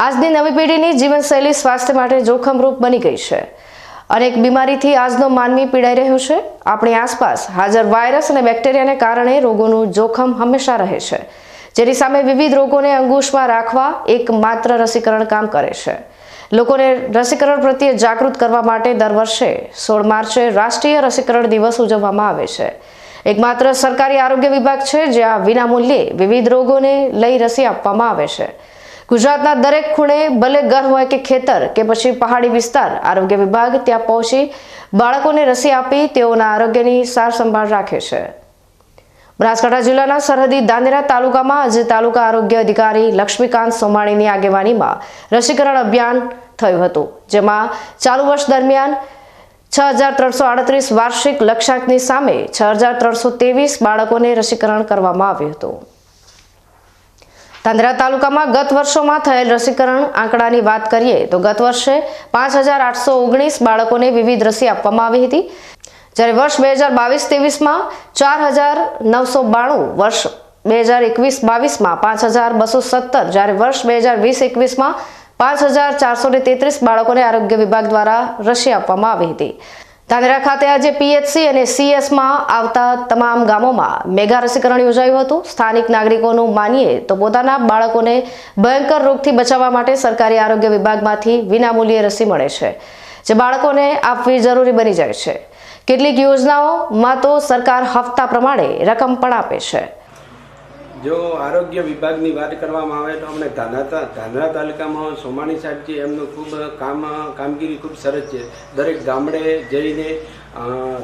આજની નવી પેઢીની જીવનશૈલી સ્વાસ્થ્ય માટે જોખમરૂપ બની ગઈ છે. અનેક બીમારીથી આજનો માનવી પીડાઈ રહ્યો છે. આપણી આસપાસ હાજર વાયરસ અને બેક્ટેરિયાને કારણે રોગોનું જોખમ હંમેશા રહે છે. જેની સામે વિવિધ રોગોને અંગુશમાં રાખવા એકમાત્ર રસીકરણ કામ કરે છે. લોકોને રસીકરણ પ્રત્યે જાગૃત કરવા માટે દર વર્ષે સોળ માર્ચે રાષ્ટ્રીય રસીકરણ દિવસ ઉજવવામાં આવે છે. એકમાત્ર સરકારી આરોગ્ય વિભાગ છે જ્યાં વિનામૂલ્યે વિવિધ રોગોને લઈ રસી આપવામાં આવે છે. ગુજરાતના દરેક ખૂણે ભલે ઘર હોય કે ખેતર કે પછી પહાડી વિસ્તાર, આરોગ્ય વિભાગ ત્યાં પહોંચી બાળકોને રસી આપી તેઓના આરોગ્યની સાર સંભાળ રાખે છે. બનાસકાંઠા જિલ્લાના સરહદી દાંદેરા તાલુકામાં આજે તાલુકા આરોગ્ય અધિકારી લક્ષ્મીકાંત સોમાણીની આગેવાનીમાં રસીકરણ અભિયાન થયું હતું, જેમાં ચાલુ વર્ષ દરમિયાન છ હજાર ત્રણસો આડત્રીસ વાર્ષિક લક્ષ્યાંકની સામે છ હજાર ત્રણસો ત્રેવીસ બાળકોને રસીકરણ કરવામાં આવ્યું હતું. તાંદરા તાલુકામાં ગત વર્ષોમાં થયેલ રસીકરણ આંકડાની વાત કરીએ તો ગત વર્ષે પાંચ હજાર આઠસો ઓગણીસ બાળકોને વિવિધ રસી આપવામાં આવી હતી. જ્યારે વર્ષ બે હજાર બાવીસ ત્રેવીસમાં ચાર હજાર નવસો બાણું, વર્ષ બે હજાર એકવીસ બાવીસમાં પાંચ હજાર બસો સત્તર, જ્યારે વર્ષ બે હજાર વીસ એકવીસમાં પાંચ હજાર ચારસો ને તેત્રીસ બાળકોને આરોગ્ય વિભાગ દ્વારા રસી આપવામાં આવી હતી. ધાનેરા ખાતે આજે પીએચસી અને સીએસમાં આવતા તમામ ગામોમાં મેગા રસીકરણ યોજાયું હતું. સ્થાનિક નાગરિકોનું માનીએ તો પોતાના બાળકોને ભયંકર રોગથી બચાવવા માટે સરકારી આરોગ્ય વિભાગમાંથી વિનામૂલ્યે રસી મળે છે, જે બાળકોને આપવી જરૂરી બની જાય છે. કેટલીક યોજનાઓમાં તો સરકાર હપ્તા પ્રમાણે રકમ પણ આપે છે. જો આરોગ્ય વિભાગની વાત કરવામાં આવે તો અમને ધાંધા ધાનરા તાલુકામાં સોમાણી સાહેબ છે એમનું ખૂબ કામ, કામગીરી ખૂબ સરસ છે. દરેક ગામડે જઈને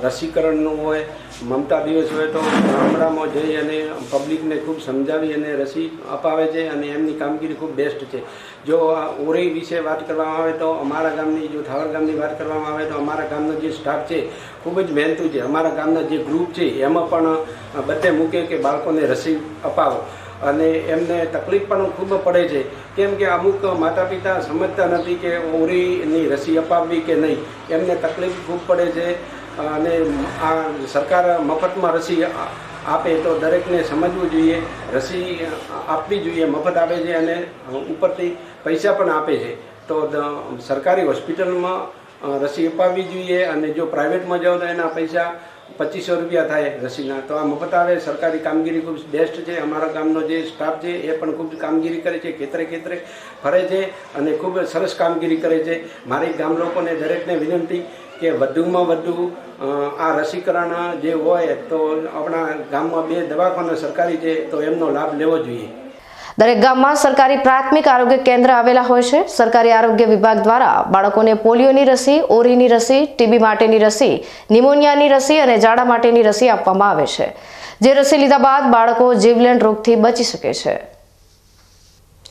રસીકરણનું હોય, મમતા દિવસ હોય તો ગામડામાં જઈ અને પબ્લિકને ખૂબ સમજાવી અને રસી અપાવે છે અને એમની કામગીરી ખૂબ બેસ્ટ છે. જો આ ઓરી વિશે વાત કરવામાં આવે તો અમારા ગામની, જો ઠાવર ગામની વાત કરવામાં આવે તો અમારા ગામનો જે સ્ટાફ છે, ખૂબ જ મહેનતુ છે. અમારા ગામના જે ગ્રુપ છે, એમાં પણ બધે મૂકે કે બાળકોને રસી અપાવો. અને એમને તકલીફ પણ ખૂબ પડે છે. કેમ કે અમુક માતા પિતા સમજતા નથી કે ઓરીની રસી અપાવવી કે નહીં. એમને તકલીફ ખૂબ પડે છે. અને આ સરકાર મફતમાં રસી આપે તો દરેકને સમજવું જોઈએ, રસી આપવી જોઈએ, મફત આપે છે અને ઉપરથી પૈસા પણ આપે છે. તો સરકારી હોસ્પિટલમાં રસી અપાવવી જોઈએ અને જો પ્રાઇવેટમાં જાઓ તો એના પૈસા પચીસો રૂપિયા થાય રસીના. તો આ મફત આવે, સરકારી કામગીરી ખૂબ બેસ્ટ છે. અમારા ગામનો જે સ્ટાફ છે એ પણ ખૂબ કામગીરી કરે છે, ખેતરે ખેતરે ફરે છે અને ખૂબ સરસ કામગીરી કરે છે. મારી ગામ લોકોને દરેકને વિનંતી કે વધુમાં વધુ આ રસીકરણ જે હોય તો આપણા ગામમાં બે દવાખાના સરકારી છે, તો એમનો લાભ લેવો જોઈએ. દરેક ગામમાં સરકારી પ્રાથમિક આરોગ્ય કેન્દ્ર આવેલા હોય છે. સરકારી આરોગ્ય વિભાગ દ્વારા બાળકોને પોલિયોની રસી, ઓરીની રસી, ટીબી માટેની રસી, નિમોનિયાની રસી અને ઝાડા માટેની રસી આપવામાં આવે છે. જે રસી લીધા બાદ બાળકો જીવલેણ રોગથી બચી શકે છે.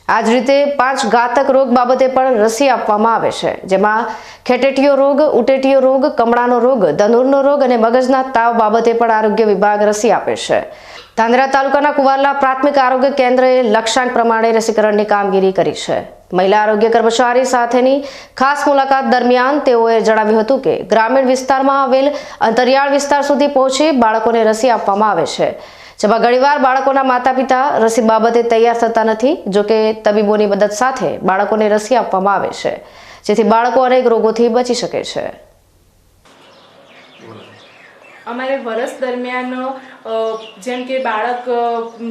આ જ રીતે પાંચ ઘાતક રોગ બાબતે પણ રસી આપવામાં આવે છે, જેમાં ખેટેટીયો રોગ ઉટેટીયો રોગ, કમળાનો રોગ ધનુરનો રોગ અને મગજના તાવ બાબતે પણ આરોગ્ય વિભાગ રસી આપે છે. ધાંધ્રા તાલુકાના કુવારલા પ્રાથમિક આરોગ્ય કેન્દ્રએ લક્ષ્યાંક પ્રમાણે રસીકરણની કામગીરી કરી છે. મહિલા આરોગ્ય કર્મચારી સાથેની ખાસ મુલાકાત દરમિયાન તેઓએ જણાવ્યું હતું કે, ગ્રામીણ વિસ્તારમાં આવેલ અંતરિયાળ વિસ્તાર સુધી પહોંચી બાળકોને રસી આપવામાં આવે છે. જેમાં ઘણીવાર બાળકોના માતા પિતા રસી બાબતે તૈયાર થતા નથી જોકે તબીબોની મદદ સાથે બાળકોને રસી આપવામાં આવે છે, જેથી બાળકો અનેક રોગોથી બચી શકે છે. અમારે વરસ દરમિયાન જેમ કે બાળક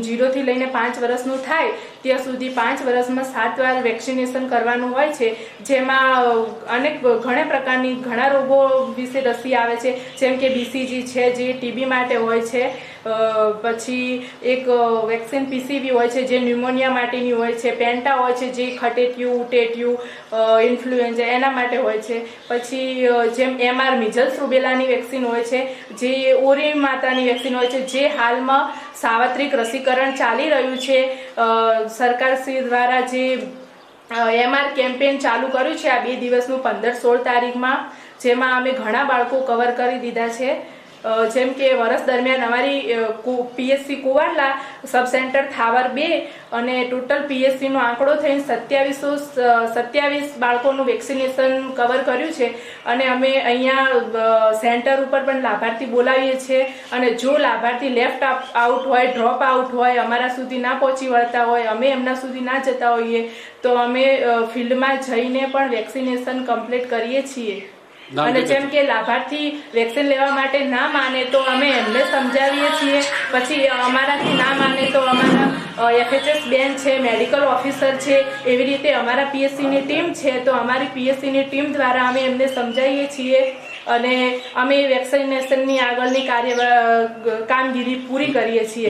ઝીરોથી લઈને પાંચ વર્ષનું થાય, ત્યાં સુધી પાંચ વર્ષમાં સાત વાર વેક્સિનેશન કરવાનું હોય છે, જેમાં અનેક ઘણા પ્રકારની ઘણા રોગો વિશે રસી આવે છે, જેમ કે બીસીજી છે, જે ટીબી માટે હોય છે પછી એક વેક્સિન પીસીવી હોય છે, જે ન્યુમોનિયા માટેની હોય છે, પેન્ટા હોય છે, જે ખટેટ્યું ઉટેટ્યું ઇન્ફ્લુએન્ઝા, એના માટે હોય છે. પછી જેમ એમઆર મિઝલ્સ રૂબેલાની વેક્સિન હોય છે, જે ઓરી માતાની વેક્સિન હોય છે, જે હાલમાં સાર્વત્રિક રસીકરણ ચાલી રહ્યું છે. સરકાર સરકારશ્રી દ્વારા જે એમઆર કેમ્પેન ચાલુ કર્યું છે આ બે દિવસનું પંદર સોળ તારીખમાં, જેમાં અમે ઘણા બાળકો કવર કરી દીધા છે. જેમ કે વર્ષ દરમિયાન અમારી પીએસસી કુવાડલા સબ સેન્ટર થાવર બે અને ટોટલ પીએસસીનો આંકડો થઈને સત્યાવીસો સત્યાવીસ બાળકોનું વેક્સિનેશન કવર કર્યું છે. અને અમે અહીંયા સેન્ટર ઉપર પણ લાભાર્થી બોલાવીએ છીએ. અને જો લાભાર્થી લેફ્ટ આઉટ હોય, ડ્રોપ આઉટ હોય, અમારા સુધી ના પહોંચી વળતા હોય, અમે એમના સુધી ના જતા હોઈએ, તો અમે ફિલ્ડમાં જઈને પણ વેક્સિનેશન કમ્પ્લીટ કરીએ છીએ. અને જેમ કે લાભાર્થી વેક્સિન લેવા માટે ના માને તો અમે એમને સમજાવીએ છીએ. પછી અમારાથી ના માને તો અમારા એફએચએસ બેન છે મેડિકલ ઓફિસર છે એવી રીતે અમારા પીએસસીની ટીમ છે તો અમારી પીએસસીની ટીમ દ્વારા અમે એમને સમજાવીએ છીએ અને અમે વેક્સિનેશનની આગળની કાર્ય કામગીરી પૂરી કરીએ છીએ.